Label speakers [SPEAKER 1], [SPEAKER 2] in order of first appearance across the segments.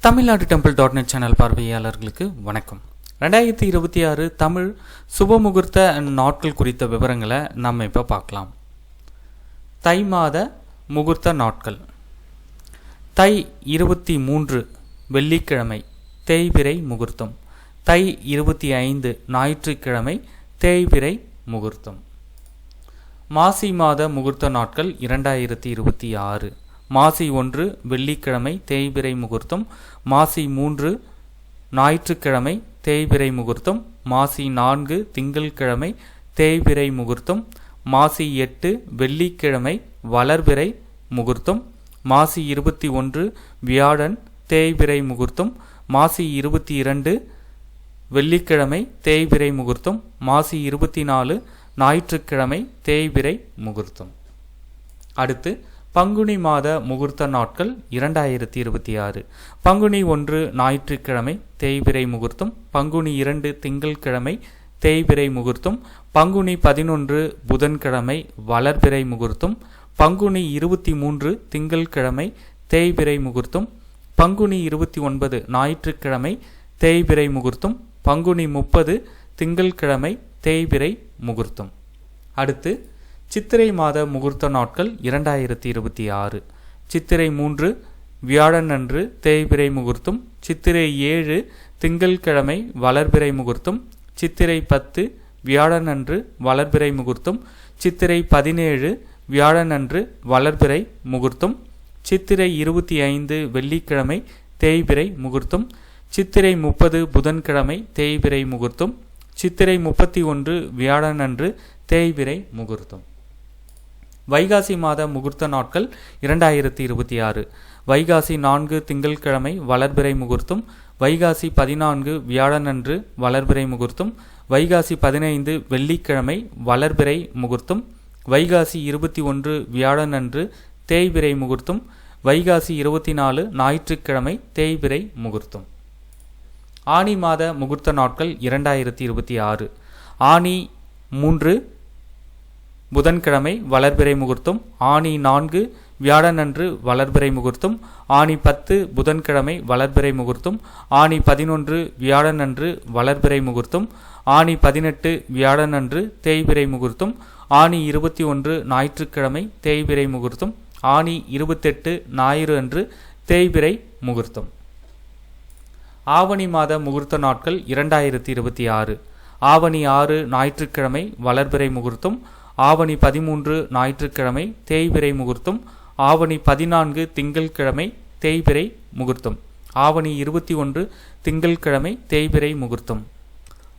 [SPEAKER 1] Tamil Nadu temple dot net channel பார்வையாளர்களுக்கு வணக்கம். ரெண்டாயிரத்தி இருபத்தி ஆறு தமிழ் சுபமுகூர்த்த நாட்கள் குறித்த விவரங்களை நம்ம இப்போ பார்க்கலாம். தை மாத முகூர்த்த நாட்கள். தை இருபத்தி மூன்று வெள்ளிக்கிழமை தேய்பிரை முகூர்த்தம். தை இருபத்தி ஐந்து ஞாயிற்றுக்கிழமை தேய்பிரை முகூர்த்தம். மாசி மாத முகூர்த்த நாட்கள் இரண்டாயிரத்தி இருபத்தி ஆறு. மாசி ஒன்று வெள்ளிக்கிழமை தேய்பிறை முகூர்த்தம். மாசி மூன்று ஞாயிற்றுக்கிழமை தேய்பிறை முகூர்த்தம். மாசி நான்கு திங்கள்கிழமை தேய்பிறை முகூர்த்தம். மாசி எட்டு வெள்ளிக்கிழமை வளர்பிறை முகூர்த்தம். மாசி இருபத்தி ஒன்று வியாழன் தேய்பிறை முகூர்த்தம். மாசி இருபத்தி இரண்டு வெள்ளிக்கிழமை தேய்பிறை முகூர்த்தம். மாசி இருபத்தி நாலு ஞாயிற்றுக்கிழமை தேய்பிறை முகூர்த்தம். அடுத்து பங்குனி மாத முகூர்த்த நாட்கள் இரண்டாயிரத்தி இருபத்தி ஆறு. பங்குனி ஒன்று ஞாயிற்றுக்கிழமை தேய்பிறை முகூர்த்தம். பங்குனி இரண்டு திங்கள்கிழமை தேய்பிறை முகூர்த்தம். பங்குனி பதினொன்று புதன்கிழமை வளர்பிறை முகூர்த்தம். பங்குனி இருபத்தி மூன்று திங்கள்கிழமை தேய்பிறை முகூர்த்தம். பங்குனி இருபத்தி ஒன்பது ஞாயிற்றுக்கிழமை தேய்பிறை முகூர்த்தம். பங்குனி முப்பது திங்கள்கிழமை தேய்பிறை முகூர்த்தம். அடுத்து சித்திரை மாத முகூர்த்த நாட்கள் இரண்டாயிரத்தி இருபத்தி ஆறு. சித்திரை மூன்று வியாழன் அன்று தேய்பிறை முகூர்த்தம் சித்திரை ஏழு திங்கள்கிழமை வளர்பிறை முகூர்த்தம் சித்திரை பத்து வியாழன் அன்று வளர்பிறை முகூர்த்தம் சித்திரை பதினேழு வியாழன் அன்று வளர்பிறை முகூர்த்தம் சித்திரை இருபத்தி ஐந்து வெள்ளிக்கிழமை தேய்பிறை முகூர்த்தம் சித்திரை முப்பது புதன்கிழமை தேய்பிறை முகூர்த்தம் சித்திரை முப்பத்தி ஒன்று வியாழன் அன்று தேய்பிறை முகூர்த்தம். வைகாசி மாத முகூர்த்த நாட்கள் இரண்டாயிரத்தி இருபத்தி ஆறு. வைகாசி நான்கு திங்கள்கிழமை வளர்பிறை முகூர்த்தம். வைகாசி பதினான்கு வியாழனன்று வளர்பிறை முகூர்த்தம். வைகாசி பதினைந்து வெள்ளிக்கிழமை வளர்பிறை முகூர்த்தம். வைகாசி இருபத்தி ஒன்று வியாழனன்று தேய்பிறை முகூர்த்தம். வைகாசி இருபத்தி நாலு ஞாயிற்றுக்கிழமை தேய்பிறை முகூர்த்தம். ஆனி மாத முகூர்த்த நாட்கள் இரண்டாயிரத்தி இருபத்தி ஆறு. ஆனி மூன்று புதன்கிழமை வளர்பிறை முகூர்த்தம் ஆனி நான்கு வியாழனன்று வளர்பிறை முகூர்த்தம் ஆனி பத்து புதன்கிழமை வளர்பிறை முகூர்த்தம் ஆனி பதினொன்று வியாழனன்று வளர்பிறை முகூர்த்தம் ஆனி பதினெட்டு வியாழனன்று தேய்பிறை முகூர்த்தம் ஆனி இருபத்தி ஒன்று ஞாயிற்றுக்கிழமை தேய்பிறை முகூர்த்தம் ஆனி இருபத்தெட்டு ஞாயிறு அன்று தேய்பிறை முகூர்த்தம். ஆவணி மாத முகூர்த்த நாட்கள் இரண்டாயிரத்தி இருபத்தி ஆறு. ஆவணி ஆறு ஞாயிற்றுக்கிழமை வளர்பிறை முகூர்த்தம் ஆவணி பதிமூன்று ஞாயிற்றுக்கிழமை தேய்பிறை முகூர்த்தம் ஆவணி பதினான்கு திங்கள்கிழமை தேய்பிறை முகூர்த்தம் ஆவணி இருபத்தி ஒன்று திங்கள்கிழமை தேய்பிறை முகூர்த்தம்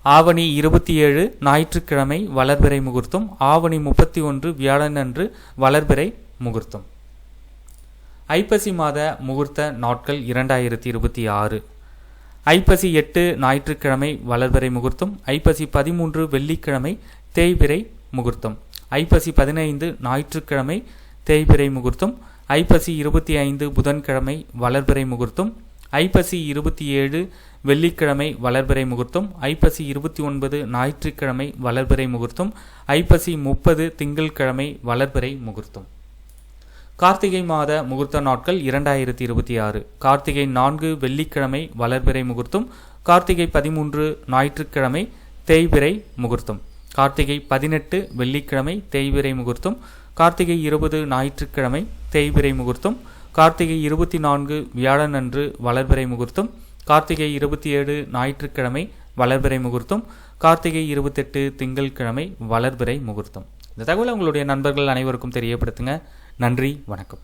[SPEAKER 1] ஆவணி இருபத்தி ஏழு ஞாயிற்றுக்கிழமை வளர்பிறை முகூர்த்தம் ஆவணி முப்பத்தி ஒன்று வியாழனன்று வளர்பிறை முகூர்த்தம். ஐப்பசி மாத முகூர்த்த நாட்கள் இரண்டாயிரத்தி இருபத்தி ஆறு. ஐப்பசி எட்டு ஞாயிற்றுக்கிழமை வளர்பிறை முகூர்த்தம் ஐப்பசி பதிமூன்று வெள்ளிக்கிழமை தேய்பிறை முகூர்த்தம் ஐப்பசி பதினைந்து ஞாயிற்றுக்கிழமை தேய்பிறை முகூர்த்தம் ஐப்பசி இருபத்தி ஐந்து புதன்கிழமை வளர்பிறை முகூர்த்தம் ஐப்பசி இருபத்தி ஏழு வெள்ளிக்கிழமை வளர்பிறை முகூர்த்தம் ஐப்பசி இருபத்தி ஒன்பது ஞாயிற்றுக்கிழமை வளர்பிறை முகூர்த்தம் ஐப்பசி முப்பது திங்கள்கிழமை வளர்பிறை முகூர்த்தம். கார்த்திகை மாத முகூர்த்த நாட்கள் இரண்டாயிரத்தி இருபத்தி ஆறு. கார்த்திகை நான்கு வெள்ளிக்கிழமை வளர்பிறை முகூர்த்தம் கார்த்திகை பதிமூன்று ஞாயிற்றுக்கிழமை தேய்பிறை முகூர்த்தம். கார்த்திகை பதினெட்டு வெள்ளிக்கிழமை தேய்பிறை முகூர்த்தம். கார்த்திகை இருபது ஞாயிற்றுக்கிழமை தேய்பிறை முகூர்த்தம். கார்த்திகை இருபத்தி நான்கு வியாழன் அன்று வளர்பிறை முகூர்த்தம். கார்த்திகை இருபத்தி ஏழு ஞாயிற்றுக்கிழமை வளர்பிறை முகூர்த்தம். கார்த்திகை இருபத்தெட்டு திங்கள்கிழமை வளர்பிறை முகூர்த்தம். இந்த தகவலை உங்களுடைய நண்பர்கள் அனைவருக்கும் தெரியப்படுத்துங்க. நன்றி வணக்கம்.